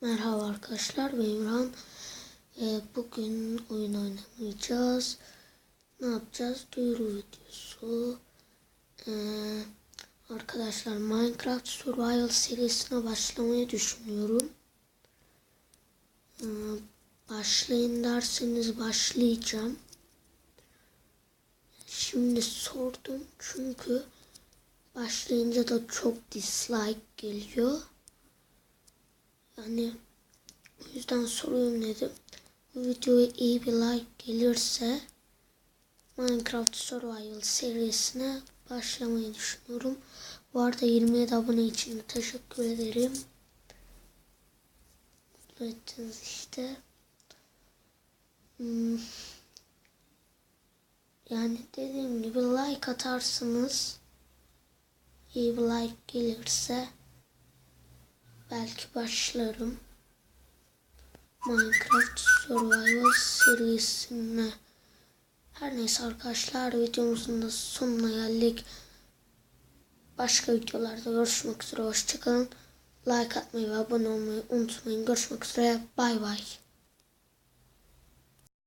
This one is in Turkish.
Merhaba arkadaşlar ben İmran. Ee, bugün oyun oynamayacağız. Ne yapacağız? Duyuru videosu. Ee, arkadaşlar Minecraft Survival serisine başlamayı düşünüyorum. Ee, başlayın derseniz başlayacağım. Şimdi sordum çünkü başlayınca da çok dislike geliyor. Yani o yüzden soruyorum dedim. Bu videoya iyi bir like gelirse Minecraft Survival serisine başlamayı düşünüyorum. Bu arada 27 abone için teşekkür ederim. Mutlu ettiniz işte. Hmm. Yani dediğim gibi like atarsınız. İyi bir like gelirse belki başlarım. Minecraft Survival serisine. Her neyse arkadaşlar videomuzun da sonuna geldik. Başka videolarda görüşmek üzere. Hoşçakalın. Like atmayı ve abone olmayı unutmayın. Görüşmek üzere. Bay bay.